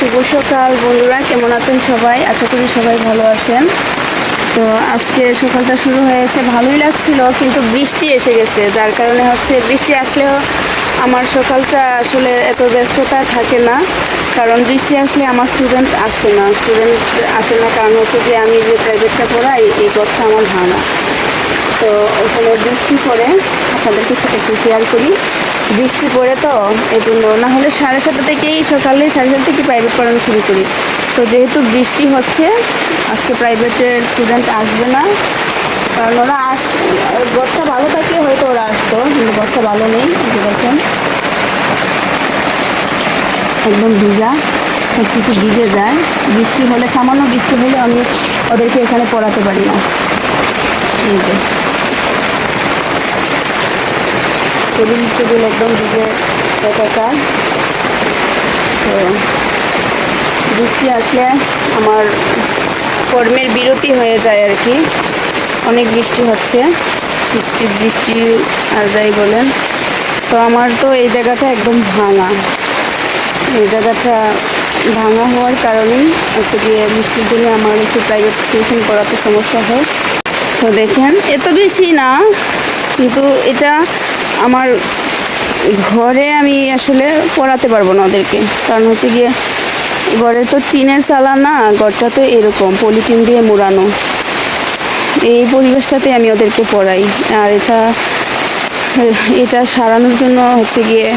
শুভ সকাল বন্ধুরা, কেমন আছেন সবাই? আশা করি সবাই ভালো আছেন। তো আজকে সকালটা শুরু হয়েছে, ভালোই লাগছিল, কিন্তু বৃষ্টি এসে গেছে, যার কারণে হচ্ছে বৃষ্টি আসলেও আমার সকালটা আসলে এত ব্যস্ততা থাকে না, কারণ বৃষ্টি আসলে আমার স্টুডেন্ট আসে না। স্টুডেন্ট আসে না কারণ হচ্ছে যে আমি যে প্রাইভেটটা পড়াই, এই কথা আমার ভাঙা তো ওখানে বৃষ্টি পড়ে, আপনাদেরকে একটু শেয়ার করি। বৃষ্টি পড়ে তো এই জন্য না হলে সাড়ে সাতটা থেকেই সকালে সাড়ে সাতটা থেকে প্রাইভেট পড়ানো শুরু করি। তো যেহেতু বৃষ্টি হচ্ছে, আজকে প্রাইভেটের স্টুডেন্ট আসবে না, কারণ ওরা আস, ঘরটা ভালো থাকলে হয়তো ওরা আসতো, কিন্তু ঘরটা ভালো নেই দেখেন। একদম ভিজা কিছু ভিজে যায়। বৃষ্টি হলে, সামান্য বৃষ্টি হলে আমি ওদেরকে এখানে পড়াতে পারি না। এই যে। টেবিল টেবিল একদম ভিজে একাকার তো বৃষ্টি আসলে আমার কর্মের বিরতি হয়ে যায় আর কি। অনেক বৃষ্টি হচ্ছে, বৃষ্টি বৃষ্টি আর যাই বলেন। তো আমার তো এই জায়গাটা একদম ভাঙা। এই জায়গাটা ভাঙা হওয়ার কারণেই হচ্ছে গিয়ে বৃষ্টির দিনে আমার একটু প্রাইভেট টিউশন করাতে সমস্যা হয়। তো দেখেন, এত বেশি না কিন্তু এটা আমার ঘরে আমি আসলে পড়াতে পারব না ওদেরকে। কারণ হচ্ছে গিয়ে ঘরে তো টিনের চালা না, ঘরটা তো এরকম পলিটিন দিয়ে মোড়ানো। এই পরিবেশটাতে আমি ওদেরকে পড়াই। আর এটা এটা সারানোর জন্য হচ্ছে গিয়ে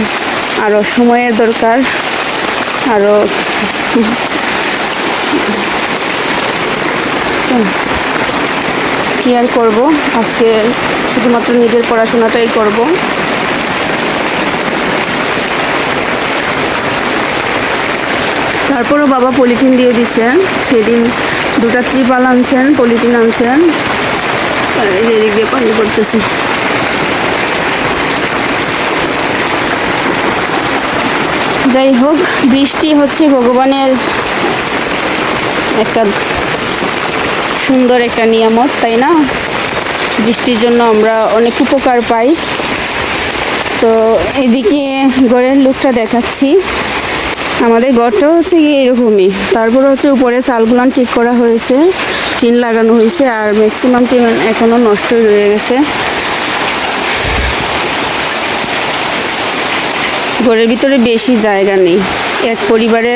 আরও সময়ের দরকার। আরও কি আর করব? আজকে শুধুমাত্র নিজের পড়াশোনাটাই করব। তারপরও বাবা পলিথিন দিয়ে দিচ্ছেন সেদিন দুটা ত্রিপাল আনছেন, পলিথিন আনছেন। এদিক দিয়ে পানি করতেছি যাই হোক, বৃষ্টি হচ্ছে ভগবানের একটা সুন্দর একটা নিয়ামত, তাই না? বৃষ্টির জন্য আমরা অনেক উপকার পাই। তো এদিকে ঘরের লুকটা দেখাচ্ছি। আমাদের ঘরটা হচ্ছে গিয়ে এরকমই। তারপর হচ্ছে উপরে চালগুলান ঠিক করা হয়েছে, টিন লাগানো হয়েছে, আর ম্যাক্সিমাম টিন এখনও নষ্টই রয়ে গেছে। ঘরের ভিতরে বেশি জায়গা নেই। এক পরিবারে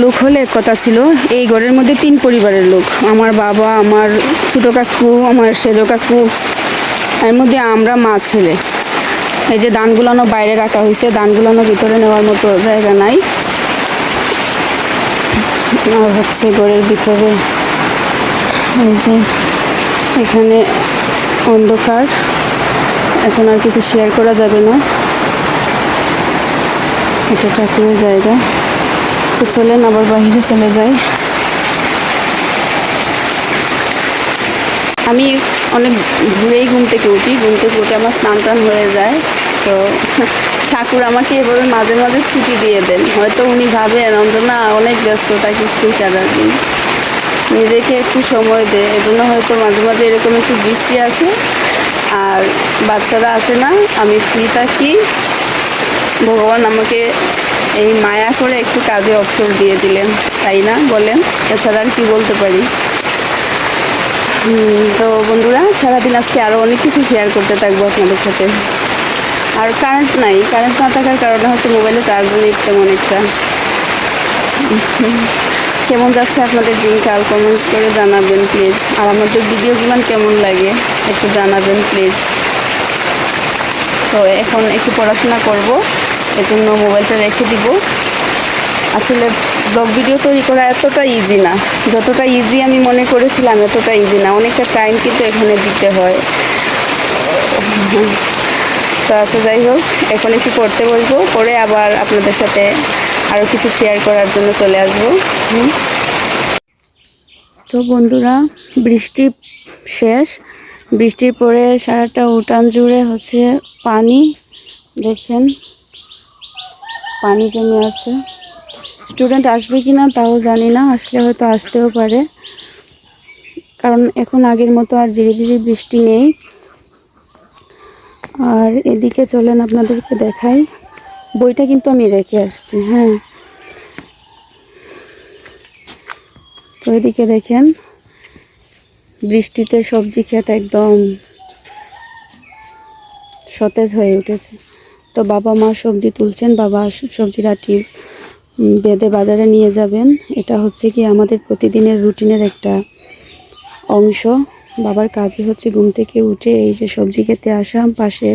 লোক হলে এক কথা ছিল, এই ঘরের মধ্যে তিন পরিবারের লোক। আমার বাবা, আমার ছোটো কাকু, আমার সেজো কাকু, এর মধ্যে আমরা মা, ছেলে। এই যে ধানগুলানো বাইরে রাখা হয়েছে ধানগুলানো ভিতরে নেওয়ার মতো জায়গা নাই। আর হচ্ছে ঘরের ভিতরে এই যে এখানে অন্ধকার। এখন আর কিছু শেয়ার করা যাবে না। এটা ঠাকুরের জায়গা। তো চলেন, আবার বাহিরে চলে যাই। আমি অনেক ঘুরেই ঘুম থেকে উঠি, ঘুম থেকে উঠে আমার স্নান টান হয়ে যায়। তো ঠাকুর আমাকে এভাবে মাঝে মাঝে ছুটি দিয়ে দেন। হয়তো উনি ভাবেন অঞ্জনা অনেক ব্যস্ততা কিছু সারাদিন নিজেকে একটু সময় দে। এজন্য হয়তো মাঝে মাঝে এরকম একটু বৃষ্টি আসে, আর বাচ্চারা আসে না, আমি ফ্রি থাকি। ভগবান আমাকে এই মায়া করে একটু কাজে অবসর দিয়ে দিলেন, তাই না? বলেন, এছাড়া আর কি বলতে পারি? তো বন্ধুরা, সারাদিন আজকে আরও অনেক কিছু শেয়ার করতে থাকব আপনাদের সাথে। আর কারেন্ট নাই কারেন্ট না থাকার কারণে হচ্ছে মোবাইলে চার্জ নেই তেমন একটা। কেমন যাচ্ছে আপনাদের দিনকাল? কমেন্ট করে জানাবেন প্লিজ আর আমাদের ভিডিও ভিডিওগুলো কেমন লাগে, একটু জানাবেন প্লিজ তো এখন একটু পড়াশোনা করব। এজন্য মোবাইলটা রেখে দিব। আসলে ব্লগ ভিডিও তৈরি করা এতটা ইজি না। যতটা ইজি আমি মনে করেছিলাম, এতটা ইজি না। অনেকটা টাইম কিন্তু এখানে দিতে হয়। তো আচ্ছা যাই হোক, এখন একটু পড়তে বলব। পরে আবার আপনাদের সাথে আরও কিছু শেয়ার করার জন্য চলে আসব। তো বন্ধুরা, বৃষ্টি শেষ। বৃষ্টির পরে সারাটা উঠান জুড়ে হচ্ছে পানি। দেখেন। পানি জমে আছে। স্টুডেন্ট আসবে কি না তাও জানি না, আসলে হয়তো আসতেও পারে। কারণ এখন আগের মতো আর ঝিরি ঝিরি বৃষ্টি নেই। আর এদিকে চলেন আপনাদেরকে দেখাই। বইটা কিন্তু আমি রেখে আসছি হ্যাঁ। তো এদিকে দেখেন, বৃষ্টিতে সবজি ক্ষেত একদম সতেজ হয়ে উঠেছে। তো বাবা মা সবজি তুলছেন, বাবা সবজির আটি বেঁধে বাজারে নিয়ে যাবেন। এটা হচ্ছে কি আমাদের প্রতিদিনের রুটিনের একটা অংশ। বাবার কাজই হচ্ছে ঘুম থেকে উঠে এই যে সবজি খেতে আসা, পাশে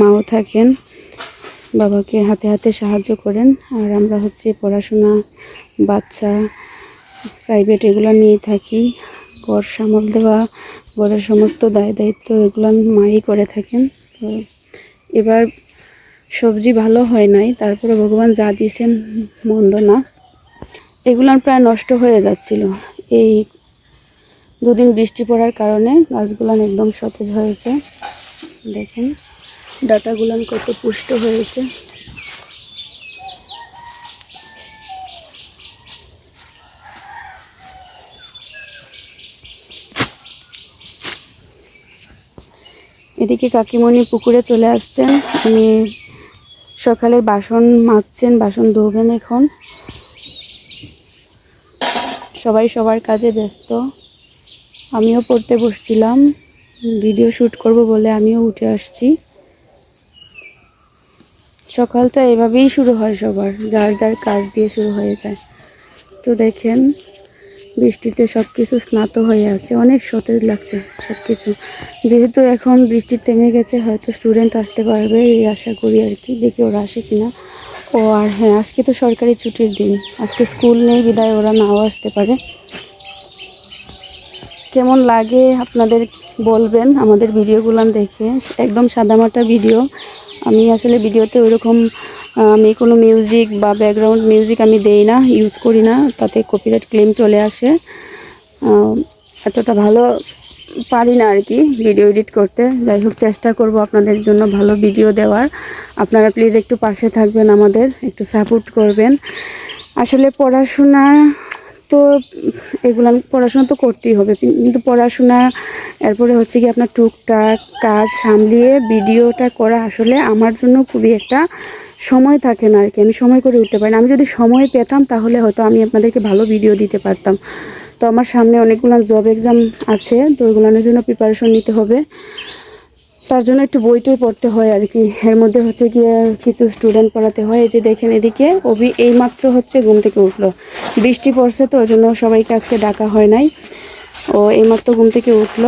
মাও থাকেন, বাবাকে হাতে হাতে সাহায্য করেন। আর আমরা হচ্ছে পড়াশোনা, বাচ্চা প্রাইভেট এগুলো নিয়ে থাকি। ঘর সামল দেওয়া, ঘরের সমস্ত দায় দায়িত্ব এগুলো মাই করে থাকেন। তো এবার সবজি ভালো হয় নাই, তারপরে ভগবান যা দিয়েছেন মন্দ না। এগুলো প্রায় নষ্ট হয়ে যাচ্ছিল। এই দুদিন বৃষ্টি পড়ার কারণে গাছগুলান একদম সতেজ হয়েছে। দেখেন ডাটাগুলান কত পুষ্ট হয়েছে। এদিকে কাকিমণি পুকুরে চলে আসছেন। উনি সকালের বাসন মাজছেন, বাসন ধোবেন এখন। সবাই সবার কাজে ব্যস্ত। আমিও পড়তে বসছিলাম। ভিডিও শ্যুট করব বলে আমিও উঠে আসছি। সকালটা এভাবেই শুরু হয় সবার, যার যার কাজ দিয়ে শুরু হয়ে যায়। তো দেখেন, বৃষ্টিতে সব কিছু স্নাত হয়ে আছে, অনেক সতেজ লাগছে। সব কিছু যেহেতু এখন বৃষ্টি থেমে গেছে, হয়তো স্টুডেন্ট আসতে পারবে এই আশা করি আর কি, দেখি ওরা আসে কিনা। ও আর হ্যাঁ আজকে তো সরকারি ছুটির দিন, আজকে স্কুল নেই, বিদায় ওরা নাও আসতে পারে। কেমন লাগে আপনাদের বলবেন আমাদের ভিডিওগুলো দেখে? একদম সাদামাটা ভিডিও। আমি আসলে ভিডিওতে ওইরকম আমি কোনো মিউজিক বা ব্যাকগ্রাউন্ড মিউজিক আমি দেই না ইউজ করি না, তাতে কপিরাইট ক্লেম চলে আসে। এতটা ভালো পারি না আর কি ভিডিও এডিট করতে। যাই হোক, চেষ্টা করব আপনাদের জন্য ভালো ভিডিও দেওয়ার। আপনারা প্লিজ একটু পাশে থাকবেন আমাদের, একটু সাপোর্ট করবেন। আসলে পড়াশোনা তো, এগুলো আমি, পড়াশোনা তো করতেই হবে। কিন্তু পড়াশোনা, এরপরে হচ্ছে কি আপনার টুকটাক কাজ সামলিয়ে ভিডিওটা করা আসলে আমার জন্য খুবই একটা সময় থাকে না আর কি। আমি সময় করে উঠতে পারি না। আমি যদি সময় পেতাম তাহলে হয়তো আমি আপনাদেরকে ভালো ভিডিও দিতে পারতাম। তো আমার সামনে অনেকগুলো জব এক্সাম আছে, তো ওইগুলোর জন্য প্রিপারেশন নিতে হবে। তার জন্য একটু বই টই পড়তে হয় আর কি। এর মধ্যে হচ্ছে গিয়ে কিছু স্টুডেন্ট পড়াতে হয়। এই যে দেখেন এদিকে, অভি এইমাত্র হচ্ছে ঘুম থেকে উঠল। বৃষ্টি পড়ছে তো, ওই জন্য সবাইকে আজকে ডাকা হয় নাই। ও এইমাত্র ঘুম থেকে উঠল।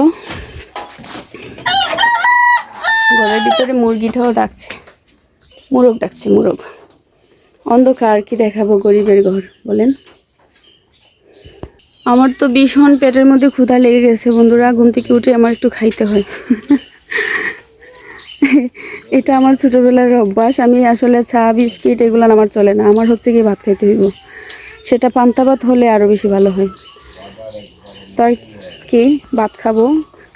ঘরের ভিতরে মুরগিটাও ডাকছে। মুরগ ডাকছে, মুরগ। অন্ধকার, কি দেখাবো গরিবের ঘর, বলেন। আমার তো ভীষণ পেটের মধ্যে ক্ষুধা লেগে গেছে। বন্ধুরা, ঘুম থেকে উঠে আমার একটু খাইতে হয়। এটা আমার ছোটোবেলার অভ্যাস। আমি আসলে চা, বিস্কিট এগুলো আমার চলে না। আমার হচ্ছে কি ভাত খাইতে হইব। সেটা পান্তা ভাত হলে আরও বেশি ভালো হয়। তার কি, ভাত খাব।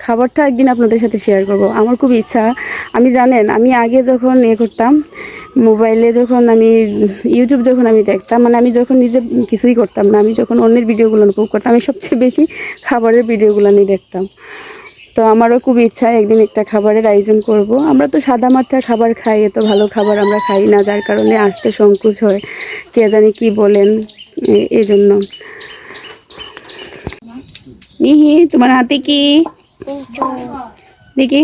খাবারটা একদিন আপনাদের সাথে শেয়ার করব। আমার খুব ইচ্ছা। আমি জানেন, আমি আগে যখন ইয়ে করতাম মোবাইলে যখন আমি ইউটিউব যখন আমি দেখতাম মানে আমি যখন নিজে কিছুই করতাম না, আমি যখন অন্যের ভিডিওগুলো উপভোগ করতাম, আমি সবচেয়ে বেশি খাবারের ভিডিওগুলো আমি দেখতাম। তো আমারও খুব ইচ্ছা একদিন একটা খাবারের আয়োজন করব। আমরা তো সাদা মাত্রা খাবার খাই, এত ভালো খাবার আমরা খাই না, যার কারণে আসতে সংকোচ হয়, কে জানি কি বলেন এই জন্য নিহি, তোমার হাতে কি? দেখি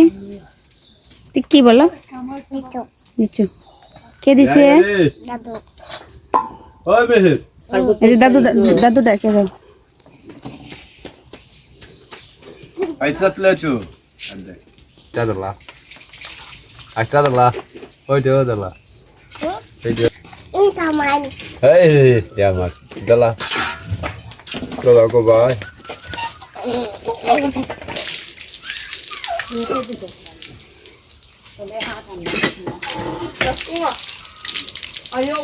কি বলো দিচ্ছ কে দিছে দাদু দাদু ডাকে দাও আইসাতলেছু দাদলা আইসা দাদলা ওই দেও দাদলা এই দে Itu man. এই জামাত দাদলা দাদা কো ভাই 아유.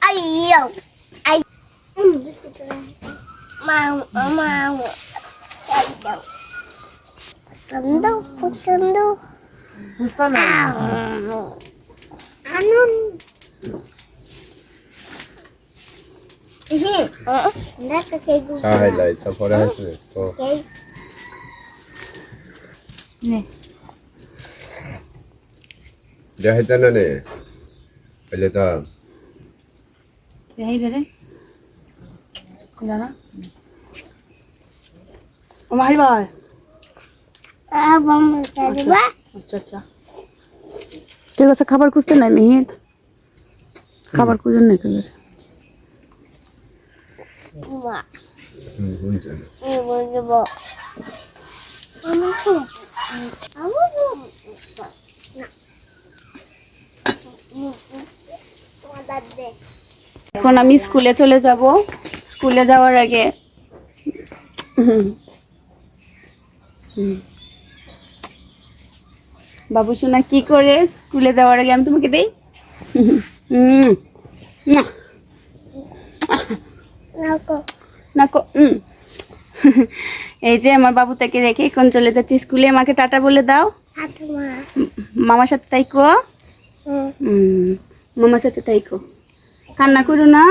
아유. 아유. 마음, 마음. 아유. 간다, 간다. 안 온다. সাহাইলাই তারপরে আছে তো. দেখাইতে না নে পেলে তো এই বেরে জানা ও মাহি ভাই আচ্ছা আচ্ছা ঠিক আছে খাবার খুঁজতে নাই মিহির খাবার খুঁজেন নাই ঠিক আছে মা হুম শুনছেন এই বলব আমি তো আমি তো না দে এখন আমি স্কুলে চলে যাব স্কুলে যাওয়ার আগে। বাবু সোনা কি করে স্কুলে যাওয়ার আগে আমি তোমাকে দেই হুম। না নাকো না হুম। এই যে আমার বাবু তাকে রেখে এখন চলে যাচ্ছি স্কুলে। আমাকে টাটা বলে দাও। মামার সাথে তাই কো। হুম। হুম, মামার সাথে তাই কো। কান্না করো না।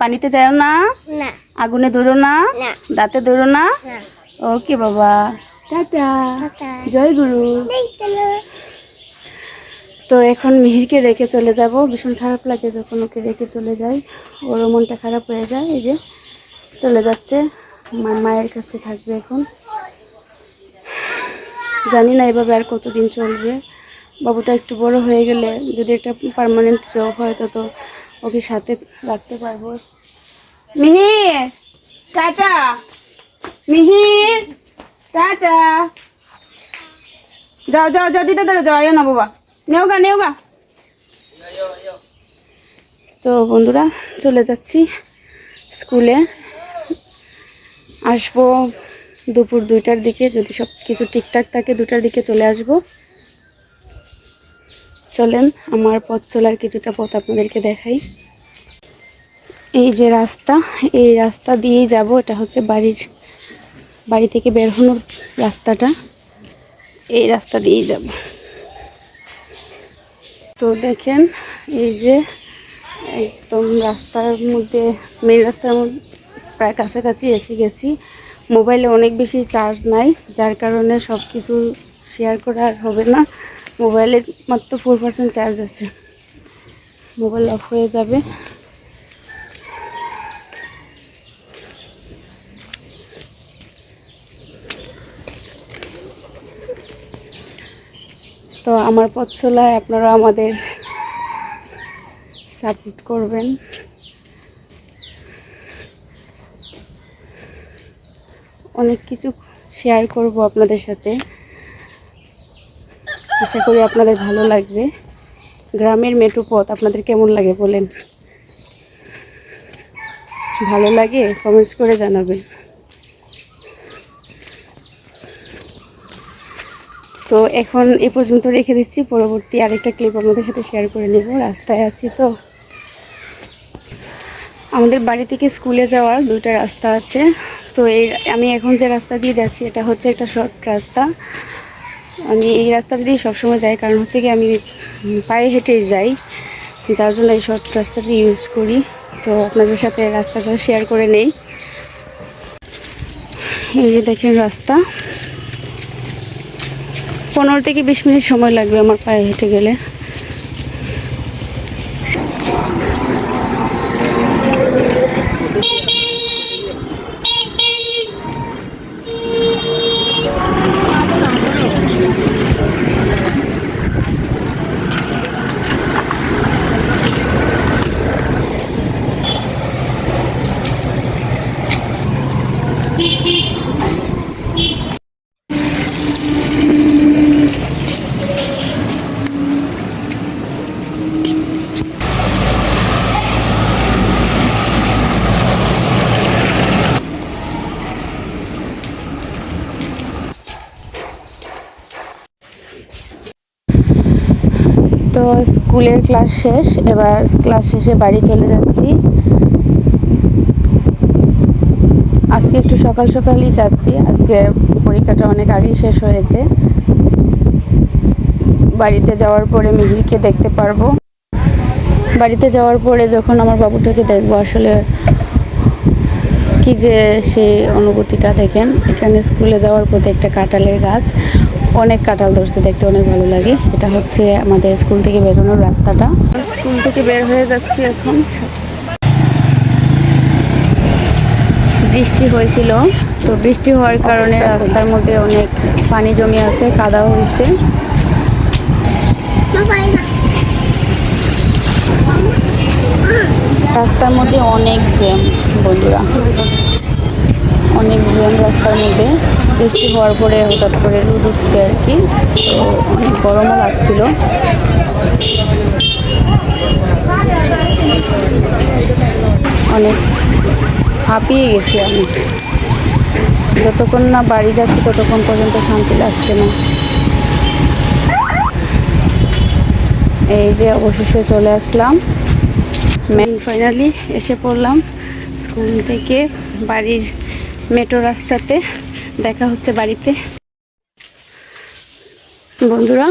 পানিতে যাও না। আগুনে ধরো না। দাঁতে ধরো না। ওকে বাবা। টাটা। টাটা। জয় গুরু। তো এখন মিহিরকে রেখে চলে যাব। ভীষণ খারাপ লাগে যখন ওকে রেখে চলে যাই। ওরও মনটা খারাপ হয়ে যায়। এই যে চলে যাচ্ছে। আমার মায়ের কাছে থাকবে এখন। জানি না এভাবে আর কতদিন চলবে। বাবুটা একটু বড় হয়ে গেলে যদি একটা পার্মানেন্ট জব হয়, তো তো ওকে সাথে রাখতে পারব। মিহি, টাটা। মিহি, টাটা। যাও যাও যাও, দিতে দাঁড়ো যাও না বাবা। নেও গা নেও গা। তো বন্ধুরা, চলে যাচ্ছি স্কুলে। আসব দুপুর দুইটার দিকে, যদি সব কিছু ঠিকঠাক থাকে দুটার দিকে চলে আসব। চলেন, আমার পথ চলার কিছুটা পথ আপনাদেরকে দেখাই। এই যে রাস্তা, এই রাস্তা দিয়েই যাব, এটা হচ্ছে বাড়ির, বাড়ি থেকে বের হনোর রাস্তাটা। এই রাস্তা দিয়েই যাব। তো দেখেন, এই যে একদম রাস্তার মধ্যে মেন রাস্তার মধ্যে প্রায় কাছাকাছি এসে গেছি। মোবাইলে অনেক বেশি চার্জ নাই, যার কারণে সব কিছু শেয়ার করা হবে না। মোবাইলে মাত্র ফোর পার্সেন্ট চার্জ আছে। মোবাইল অফ হয়ে যাবে। তো আমার পথ চলায় আপনারা আমাদের সাপোর্ট করবেন। অনেক কিছু শেয়ার করব আপনাদের সাথে। আশা করি আপনাদের ভালো লাগবে। গ্রামের মেটু পথ আপনাদের কেমন লাগে বলেন? ভালো লাগে? কমেন্টস করে জানাবেন। তো এখন এ পর্যন্ত রেখে দিচ্ছি। পরবর্তী আরেকটা ক্লিপ আপনাদের সাথে শেয়ার করে নেব। রাস্তায় আছি তো। আমাদের বাড়ি থেকে স্কুলে যাওয়ার দুইটা রাস্তা আছে। তো এই আমি এখন যে রাস্তা দিয়ে যাচ্ছি, এটা হচ্ছে একটা শর্ট রাস্তা। আমি এই রাস্তাটা দিয়ে সবসময় যাই, কারণ হচ্ছে কি আমি পায়ে হেঁটেই যাই। যার জন্য এই শর্ট রাস্তাটি ইউজ করি। তো আপনাদের সাথে রাস্তাটা শেয়ার করে নেই। এই যে দেখেন রাস্তা। পনেরো থেকে বিশ মিনিট সময় লাগবে আমার পায়ে হেঁটে গেলে তো স্কুলের ক্লাস শেষ, এবার ক্লাস শেষে বাড়ি চলে যাচ্ছি। আজকে একটু সকাল সকালই যাচ্ছি। আজকে পরীক্ষাটা অনেক আগেই শেষ হয়েছে। বাড়িতে যাওয়ার পরে মিহিরকে দেখতে পারব। বাড়িতে যাওয়ার পরে যখন আমার বাবুটাকে দেখব, আসলে কি যে সেই অনুভূতিটা দেখেন। এখানে স্কুলে যাওয়ার পথে একটা কাঁঠালের গাছ। অনেক কাঁঠাল ধরছে দেখতে অনেক ভালো লাগে। এটা হচ্ছে আমাদের স্কুল থেকে বেরোনোর রাস্তাটা। স্কুল থেকে বের হয়ে যাচ্ছি এখন। বৃষ্টি হয়েছিল তো বৃষ্টি হওয়ার কারণে রাস্তার মধ্যে অনেক পানি জমে আছে কাদা হয়েছে। রাস্তার মধ্যে অনেক জ্যাম বন্ধুরা। অনেক জ্যাম রাস্তার মধ্যে। বৃষ্টি হওয়ার পরে হঠাৎ করে রোদ উঠছে আর কি। অনেক গরমও লাগছিল। অনেক হাঁপিয়ে গেছি আমি। যতক্ষণ না বাড়ি যাচ্ছি ততক্ষণ পর্যন্ত শান্তি লাগছে না। এই যে অবশেষে চলে আসলাম। মেন ফাইনালি এসে পড়লাম স্কুল থেকে বাড়ির মেট্রো রাস্তাতে। দেখা হচ্ছে বাড়িতে। বন্ধুরা,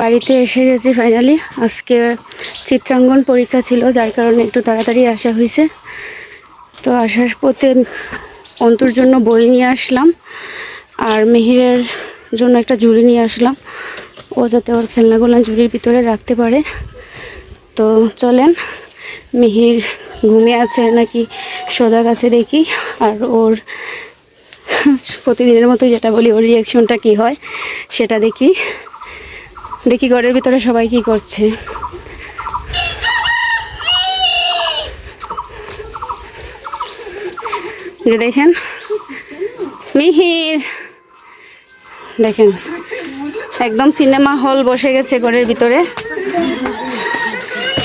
বাড়িতে এসে গেছি ফাইনালি আজকে চিত্রাঙ্গন পরীক্ষা ছিল, যার কারণে একটু তাড়াতাড়ি আসা হয়েছে। তো আসার পথে অন্তর জন্য বই নিয়ে আসলাম, আর মেহিরের জন্য একটা ঝুড়ি নিয়ে আসলাম। ও যাতে ওর খেলনাগুলো ঝুড়ির ভিতরে রাখতে পারে। তো চলেন, মিহির ঘুমিয়ে আছে নাকি সজাগ আছে দেখি, আর ওর প্রতিদিনের মতো যেটা বলি, ওর রিয়াকশনটা কি হয় সেটা দেখি। দেখি ঘরের ভিতরে সবাই কি করছে। যে দেখেন, মিহির। দেখেন, একদম সিনেমা হল বসে গেছে ঘরের ভিতরে।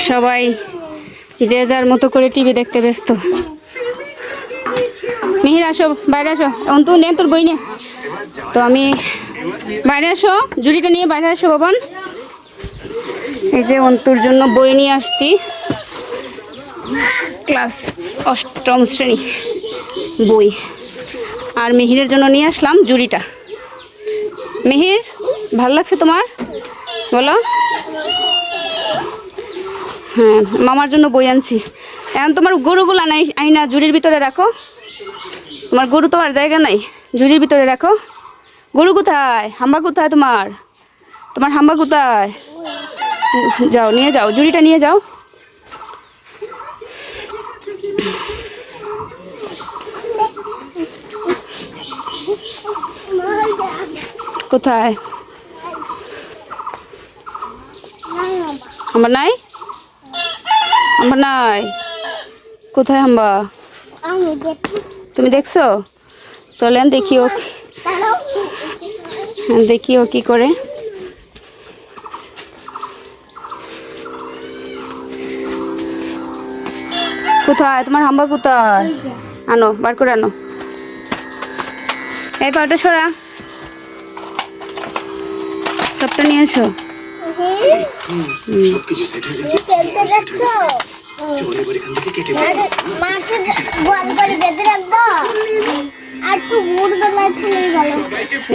সবাই যে যার মতো করে টিভি দেখতে ব্যস্ত। মিহির আসো, বাইরে আসো। অন্তু নেন তোর বই নে। তো আমি বাইরে আসো জুড়িটা নিয়ে বাইরে আসো বাবান এই যে অন্তুর জন্য বই নিয়ে আসছি। ক্লাস অষ্টম শ্রেণি বই। আর মিহিরের জন্য নিয়ে আসলাম জুড়িটা মিহির, ভালো লাগছে তোমার? বলো। হ্যাঁ মামার জন্য বই আনছি। এখন তোমার গরুগুলা আইনা জুড়ির ভিতরে রাখো। তোমার গরু তো আর জায়গা নাই। ঝুড়ির ভিতরে রাখো। গরু কোথায়? হাম্বা কোথায় তোমার? তোমার হাম্বা কোথায়? যাও, নিয়ে যাও, ঝুড়িটা নিয়ে যাও। কোথায়? হাম্বা নাই? হাম্বা নাই। কোথায় হাম্বা? তুমি দেখছ? চলেন দেখি ও হ্যাঁ, দেখি ও কি করে। কোথায়? তোমার হাম্বা কোথায়? আনো বার করে আনো। এই পাউটা সরা। সবটা নিয়ে এসো। সবকিছু সেট হয়ে গেছে। চল এবার এখান থেকে কেটে করে বেঁধে রাখব। আর একটু ভোরবেলায় চলে গেল।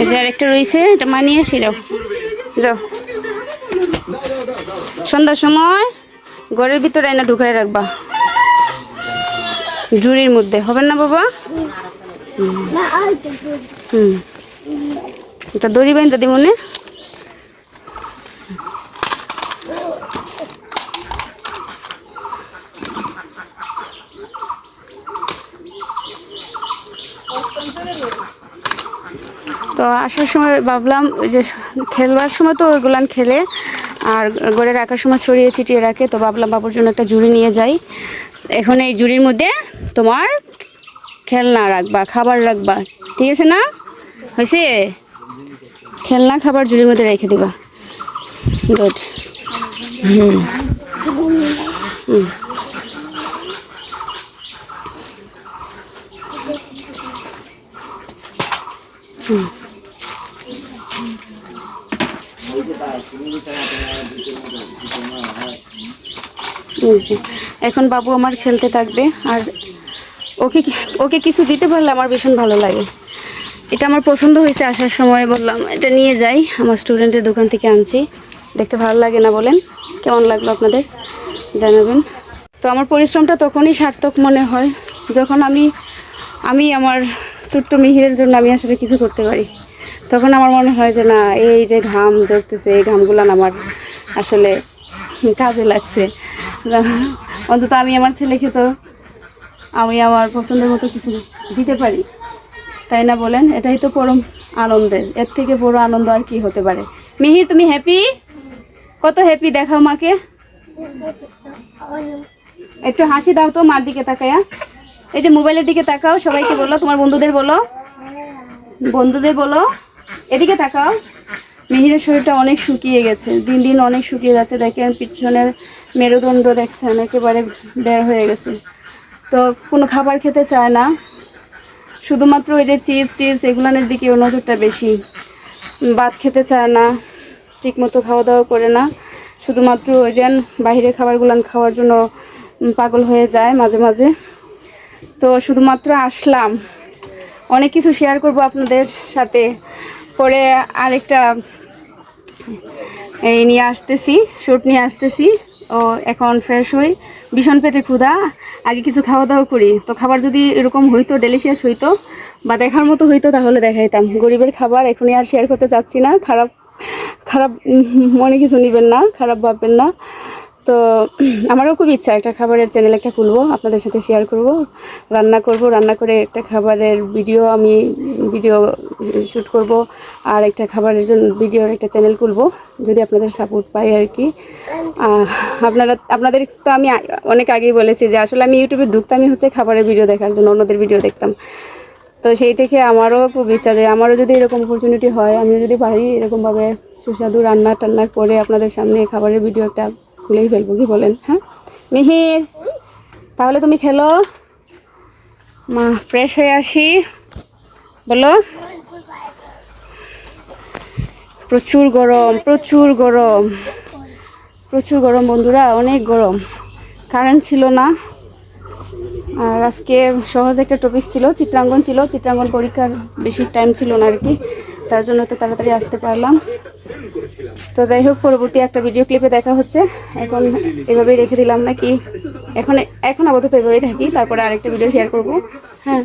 এই যে আরেকটা রয়েছে এটা মানিয়ে আসি যাও। যাও। সন্ধ্যার সময় ঘরের ভিতরে এনে ঢুকাই রাখবা। জুড়ির মধ্যে হবে না বাবা? না হুম। এটা দড়ি বাইন্দা দিব মনে তো আসার সময় ভাবলাম ওই যে খেলবার সময় তো ওইগুলান খেলে, আর গড়ে রাখার সময় ছড়িয়ে ছিটিয়ে রাখে, তো ভাবলাম বাবুর জন্য একটা জুড়ি নিয়ে যাই। এখন এই জুড়ির মধ্যে তোমার খেলনা রাখবা, খাবার রাখবা, ঠিক আছে না? হয়েছে? খেলনা, খাবার জুড়ির মধ্যে রেখে দিবা। গুড হুম। হুম। এখন বাবু আমার খেলতে থাকবে, আর ওকে ওকে কিছু দিতে পারলে আমার ভীষণ ভালো লাগে। এটা আমার পছন্দ হয়েছে আসার সময় বললাম, এটা নিয়ে যাই, আমার স্টুডেন্টের দোকান থেকে আনছি। দেখতে ভালো লাগে না বলেন, কেমন লাগল আপনাদের জানাবেন। তো আমার পরিশ্রমটা তখনই সার্থক মনে হয়, যখন আমি আমি আমার ছোট্ট মিহিরের জন্য আমি আসলে কিছু করতে পারি। তখন আমার মনে হয় যে, না, এই যে ঘাম ঝরতেছে এই ঘামগুলো আমার আসলে কাজে লাগছে। অন্তত আমি আমার ছেলেকে তো আমি আমার পছন্দের মতো কিছু দিতে পারি। তাই না বলেন? এটাই তো পরম আনন্দের। এর থেকে বড় আনন্দ আর কি হতে পারে? মিহির, তুমি হ্যাপি কত হ্যাপি দেখাও মাকে। একটু হাসি দাও তো মার দিকে তাকায়া। এই যে মোবাইলের দিকে তাকাও, সবাইকে বলো, তোমার বন্ধুদের বলো। বন্ধুদের বলো। এদিকে তাকাও। মিহিরের শরীরটা অনেক শুকিয়ে গেছে। দিন দিন অনেক শুকিয়ে যাচ্ছে। দেখেন পিছনের মেরুদণ্ড দেখছেন, একেবারে বের হয়ে গেছে। তো কোনো খাবার খেতে চায় না। শুধুমাত্র ওই যে চিপস চিপস, এগুলানের দিকে ওর নজরটা বেশি। ভাত খেতে চায় না ঠিক মতো খাওয়া দাওয়া করে না। শুধুমাত্র ওই যেন বাইরের খাবারগুলান খাওয়ার জন্য পাগল হয়ে যায় মাঝে মাঝে। তো শুধুমাত্র আসলাম। অনেক কিছু শেয়ার করব আপনাদের সাথে। পরে আরেকটা এই নিয়ে আসতেছি শ্যুট নিয়ে আসতেছি। ও, এখন ফ্রেশ হই। ভীষণ পেটে ক্ষুধা। আগে কিছু খাওয়া দাওয়া করি। তো খাবার যদি এরকম হইতো ডেলিশিয়াস হইতো, বা দেখার মতো হইতো, তাহলে দেখাইতাম। গরিবের খাবার এখনই আর শেয়ার করতে চাচ্ছি না। খারাপ খারাপ মনে কিছু নেবেন না, খারাপ ভাববেন না। তো আমারও খুব ইচ্ছা, একটা খাবারের চ্যানেল একটা খুলবো, আপনাদের সাথে শেয়ার করব, রান্না করব, রান্না করে একটা খাবারের ভিডিও আমি ভিডিও শ্যুট করব, আর একটা খাবারের জন্য ভিডিওর একটা চ্যানেল খুলব, যদি আপনাদের সাপোর্ট পাই আর কি। আপনারা, আপনাদের তো আমি অনেক আগেই বলেছি যে আসলে আমি ইউটিউবে ঢুকতামই হচ্ছে খাবারের ভিডিও দেখার জন্য, অন্যদের ভিডিও দেখতাম। তো সেই থেকে আমারও খুব ইচ্ছা যে আমারও যদি এরকম অপরচুনিটি হয়, আমি যদি পারি এরকমভাবে সুস্বাদু রান্না টান্না করে আপনাদের সামনে খাবারের ভিডিও একটা খুলেই ফেলব, কি বলেন? হ্যাঁ? মিহির, তাহলে তুমি খেলো। মা ফ্রেশ হয়ে আসি। বলো। প্রচুর গরম প্রচুর গরম। প্রচুর গরম বন্ধুরা, অনেক গরম। কারেন্ট ছিল না। আর আজকে সহজ একটা টপিক ছিল, চিত্রাঙ্কন ছিল। চিত্রাঙ্কন পরীক্ষার বেশি টাইম ছিল না আর কি। তার জন্য তো তাড়াতাড়ি আসতে পারলাম। তো যাই হোক, পরবর্তী একটা ভিডিও ক্লিপে দেখা হচ্ছে। এখন এভাবেই রেখে দিলাম নাকি? এখন এখন আপাতত এভাবেই থাকি, তারপরে আরেকটা ভিডিও শেয়ার করব। হ্যাঁ।